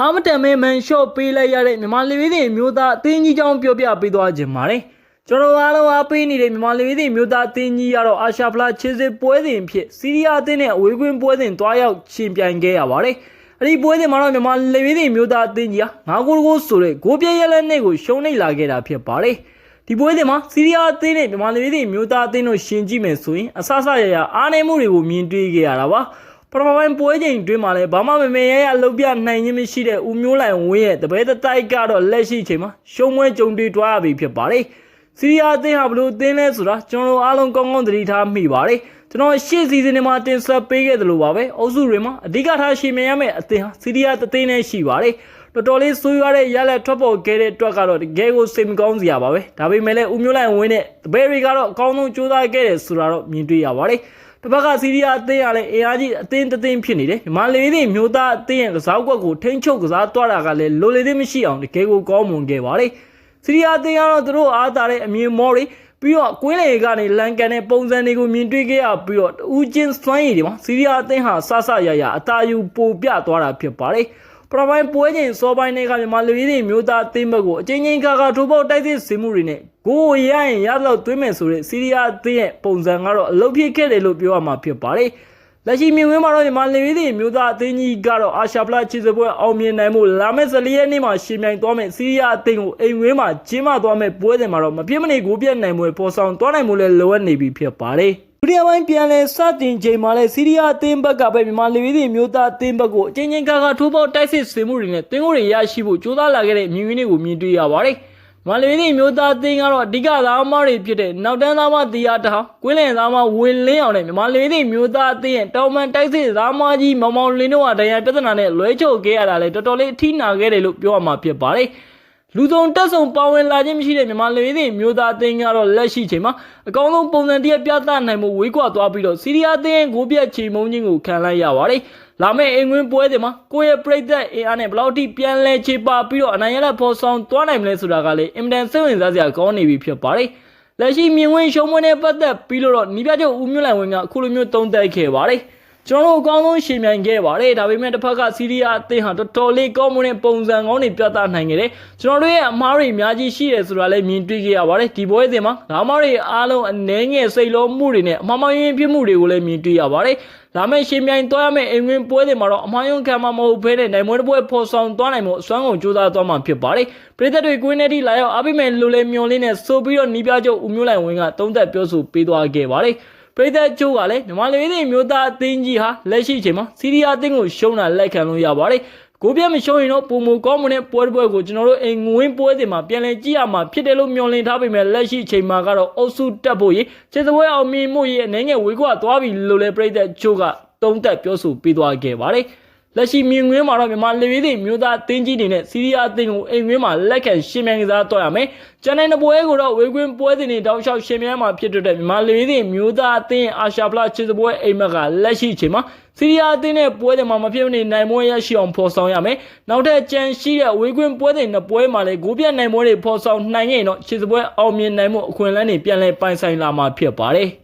အာမတန်မဲမန်ရှော့ပေးလိုက်ရတဲ့မြန်မာလူမျိုးတွေမျိုးသားအသင်းကြီးကြောင်းပြောပြပေးသွားခြင်းပါတယ်ကျွန်တော်အားလုံးအားပေးနေတဲ့မြန်မာလူမျိုးတွေမျိုးသားအသင်းကြီးကတော့အာရှဖလားခြေစစ်ပွဲစဉ်ဖြစ်စီးရီးယားအသင်းနဲ့အဝေးကွင်းပွဲစဉ်တွားရောက်ရှင်ပြိုင်ခဲ့ရပါတယ်အဲ့ဒီပွဲစဉ်မှာတော့မြန်မာလူမျိုးတွေမျိုးသားအသင်းကြီးဟာငါးဂိုးကိုဆိုတဲ့ဂိုးပြည့်ရဲလက်နဲ့ကိုရှုံးနေလာခဲ့တာဖြစ်ပါတယ်ဒီပွဲစဉ်မှာစီးရီးယားအသင်းနဲ့မြန်မာလူမျိုးတွေမျိုးသားအသင်းတို့ရှင်ကြည့်မယ်ဆိုရင်အဆအဆရရအားနည်းမှုတွေကိုမြင်တွေ့ခဲ့ရတာပါ ပထမပိုင်းပွဲချိန်တွင်းမှာလည်းဘာမှမမေရရအလုပ်ပြနိုင်ခြင်းမရှိတဲ့ဦးမျိုးလိုင်ဝင်းရဲ့တပည့်တတိုက်ကတော့လက်ရှိချိန်မှာရှုံးပွဲကြုံတွေ့သွားရပြီဖြစ်ပါတယ်။စီးရီးယားအသင်းဟာဘလို့အသင်းလဲဆိုတာကျွန်တော်အားလုံးကောင်းကောင်းသတိထားမိပါတယ်။ကျွန်တော်ရှေ့စီဇန်တွေမှာတင်ဆက်ပေးခဲ့သလိုပါပဲ။အုပ်စုတွေမှာအဓိကထားရှင်မြန်ရမယ့်အသင်းဟာစီးရီးယားအသင်းနဲ့ရှိပါတယ်။တော်တော်လေးဆိုးရွားတဲ့ရလက်ထွက်ပေါ်ခဲ့တဲ့အတွက်ကတော့တကယ်ကိုစိတ်မကောင်းစရာပါပဲ။ဒါပေမဲ့လည်းဦးမျိုးလိုင်ဝင်းနဲ့တပည့်တွေကတော့အကောင်းဆုံးကြိုးစားခဲ့တယ်ဆိုတာတော့မြင်တွေ့ရပါတယ်။ တစ်ဖက်ကစီးရီးယားအသင်းကလည်းအင်အားကြီးအသင်းတစ်သင်းဖြစ်နေတယ်မြန်မာလေတွေမျိုးသားအသင်းရဲ့ကစားကွက်ကိုထိန်းချုပ်ကစားသွားတာကလည်းလိုလေသေးမရှိအောင်တကယ်ကိုကောင်းမွန်ခဲ့ပါတယ်စီးရီးယားအသင်းကတော့သူတို့အားသာတဲ့အမြင်မောတွေပြီးတော့ကွင်းလေကနေလန်ကန်တဲ့ပုံစံတွေကိုမြင်တွေ့ခဲ့ရပြီးတော့ဦးချင်းစွမ်းရည်တွေမှာစီးရီးယားအသင်းဟာဆဆရရအသာယူပိုပြသွားတာဖြစ်ပါတယ် ပထမပိုင်းပွဲချိန်စောပိုင်းတွေကမြန်မာလူကြီးတွေမျိုးသားအသင်းဘက်ကိုအချင်းချင်းခါခါထိုးပေါက်တိုက်စစ်စင်မှုတွေနဲ့ဂိုးရရင်ရတော့သွင်းမယ်ဆိုတဲ့စီးရီးယားအသင်းရဲ့ပုံစံကတော့အလုပ်ဖြစ်ခဲ့တယ်လို့ပြောရမှာဖြစ်ပါတယ်။လက်ရှိမြင်ကွင်းမှာတော့မြန်မာလူကြီးတွေမျိုးသားအသင်းကြီးကတော့အာရှဖလားချီစပွဲအောင်မြင်နိုင်မှုလာမယ့်14ရက်နေ့မှာရှင်ပြိုင်သွားမယ့်စီးရီးယားအသင်းကိုအိမ်ဝင်းမှာကျင်းပသွားမယ့်ပွဲစဉ်မှာတော့မပြစ်မနေကိုပြတ်နိုင်ပွဲပေါ်ဆောင်သွားနိုင်မှုလည်းလိုအပ်နေပြီဖြစ်ပါတယ်။ ဒုတိယပိုင်းပြန်လဲစတင်ချိန်မှာလဲစီးရီးယားအသင်းဘက်ကပဲမြန်မာလူမျိုးတွေမျိုးသားအသင်းဘက်ကိုအချင်းချင်းကာကာထိုးပေါက်တိုက်စစ်ဆွေးမှုတွေနဲ့တင်းကိုတွေရရှိဖို့ကြိုးစားလာခဲ့တဲ့မြင်ကွင်းတွေကိုမြင်တွေ့ရပါတယ်။မြန်မာလူမျိုးတွေမျိုးသားအသင်းကတော့အဓိကသားမတွေဖြစ်တဲ့နောက်တန်းသားမတရားတဟောင်းကွင်းလင်သားမဝေလင်းအောင်နဲ့မြန်မာလူမျိုးတွေမျိုးသားအသင်းရဲ့တောင်ပန်တိုက်စစ်သားမကြီးမောင်မောင်လင်းတို့ဟာတရားပြဿနာနဲ့လွဲချုပ်ခဲ့ရတာလဲတော်တော်လေးအထိနာခဲ့တယ်လို့ပြောရမှာဖြစ်ပါတယ်။ လူဆုံးတက်ဆုံပါဝင်လာခြင်းမရှိတဲ့မြန်မာလူမျိုးတွေမျိုးသားအသင်းကတော့လက်ရှိချိန်မှာအကောင်းဆုံးပုံစံတရက်ပြသနိုင်မှုဝေးကွာသွားပြီးတော့စီးရီးယားအသင်းကိုပြတ်ချေမုန်းခြင်းကိုခံလိုက်ရပါတယ်။လာမယ့်အင်္ဂွင်းပွဲတွေမှာကိုယ့်ရဲ့ပြိသက်အင်အားနဲ့ဘယ်လောက်ထိပြန်လဲချေပါပြီးတော့အနိုင်ရတဲ့ဖော်ဆောင်သွားနိုင်မလဲဆိုတာကလည်းအင်မတန်စိတ်ဝင်စားစရာကောင်းနေပြီဖြစ်ပါတယ်။လက်ရှိမြင်ဝင်ရှုံးမွေးနဲ့ပတ်သက်ပြီးတော့နီးပြချုပ်ဦးမြင့်လိုင်ဝင်းကအခုလိုမျိုးတုံးတက်ခဲ့ပါတယ်။ ကျွန်တော်တို့အကောင်းဆုံးရှင်မြိုင်ခဲ့ပါတယ်ဒါပေမဲ့တစ်ဖက်ကစီးရီးယားအသင်းဟာတော်တော်လေးကောင်းမွန်တဲ့ပုံစံကောင်းတွေပြသနိုင်ခဲ့တယ်ကျွန်တော်တို့ရဲ့အမားတွေအများကြီးရှိတယ်ဆိုတာလည်းမြင်တွေ့ခဲ့ရပါတယ်ဒီပွဲစဉ်မှာဓမ္မတွေအားလုံးအနေငယ်စိတ်လုံးမှုတွေနဲ့အမှားမှန်ရင်ဖြစ်မှုတွေကိုလည်းမြင်တွေ့ရပါတယ်လာမယ့်ရှင်မြိုင်သွားရမယ့်အိမ်ဝင်ပွဲတွေမှာတော့အမှားယွန်းခံမှာမဟုတ်ဘဲနဲ့နိုင်မွေးတစ်ပွဲဖော်ဆောင်သွားနိုင်မှုအစွမ်းကုန်ကြိုးစားသွားမှာဖြစ်ပါတယ်ပြည်သက်တွေကွင်းထဲထိလာရောက်အားပေးမယ်လို့လည်းမျှော်လင့်နေဆိုပြီးတော့နီးပြချုပ်ဦးမျိုးလိုင်ဝင်းကသုံးသက်ပြောဆိုပေးသွားခဲ့ပါတယ် ပရိသတ်ချိုးကလည်းမြန်မာလူမျိုးမျိုးသားအသင်းကြီးဟာလက်ရှိချိန်မှာစီးရီးယားအသင်းကိုရှုံးတာလက်ခံလို့ရပါတယ်ကိုပြတ်မရှုံးရင်တော့ပုံမကောင်းမွန်တဲ့ပွဲတစ်ပွဲကိုကျွန်တော်တို့အိမ်ငွင်းပွဲတွေမှာပြန်လည်ကြည့်ရမှာဖြစ်တယ်လို့မျှော်လင့်ထားပေမဲ့လက်ရှိချိန်မှာကတော့အုပ်စုတက်ဖို့ရေခြေစပွဲအောင်မြင်မှုရေအနေငယ်ဝေကွာသွားပြီလို့လည်းပရိသတ်ချိုးကတုံးတက်ပြောဆိုပေးသွားခဲ့ပါတယ် လက်ရှိမြင်ကွင်းမှာတော့မြန်မာလူမျိုးတွေမျိုးသားတင်းကြီးတွေနဲ့စီးရီးယားအသင်းကိုအိမ်ကွင်းမှာလက်ခံရှင်းမြန်ကစားတော့ရမယ်။ကျန်တဲ့ပွဲကိုတော့ဝေကွင်းပွဲစဉ်တွေတောက်လျှောက်ရှင်းမြန်မှာဖြစ်တဲ့မြန်မာလူမျိုးတွေမျိုးသားအသင်းအာရှဖလားချစ်စပွဲအိမ်မက်ကလက်ရှိချိန်မှာစီးရီးယားအသင်းနဲ့ပွဲတွေမှာမဖြစ်မနေနိုင်မွေးရရှိအောင်ဖော်ဆောင်ရမယ်။နောက်ထပ်ကြံရှိတဲ့ဝေကွင်းပွဲတွေနဲ့ပွဲမှာလည်းဂိုးပြတ်နိုင်မွေးတွေဖော်ဆောင်နိုင်ရင်တော့ချစ်စပွဲအောင်မြင်နိုင်မှုအခွင့်အလမ်းတွေပြန်လည်ပိုင်ဆိုင်လာမှာဖြစ်ပါတယ်။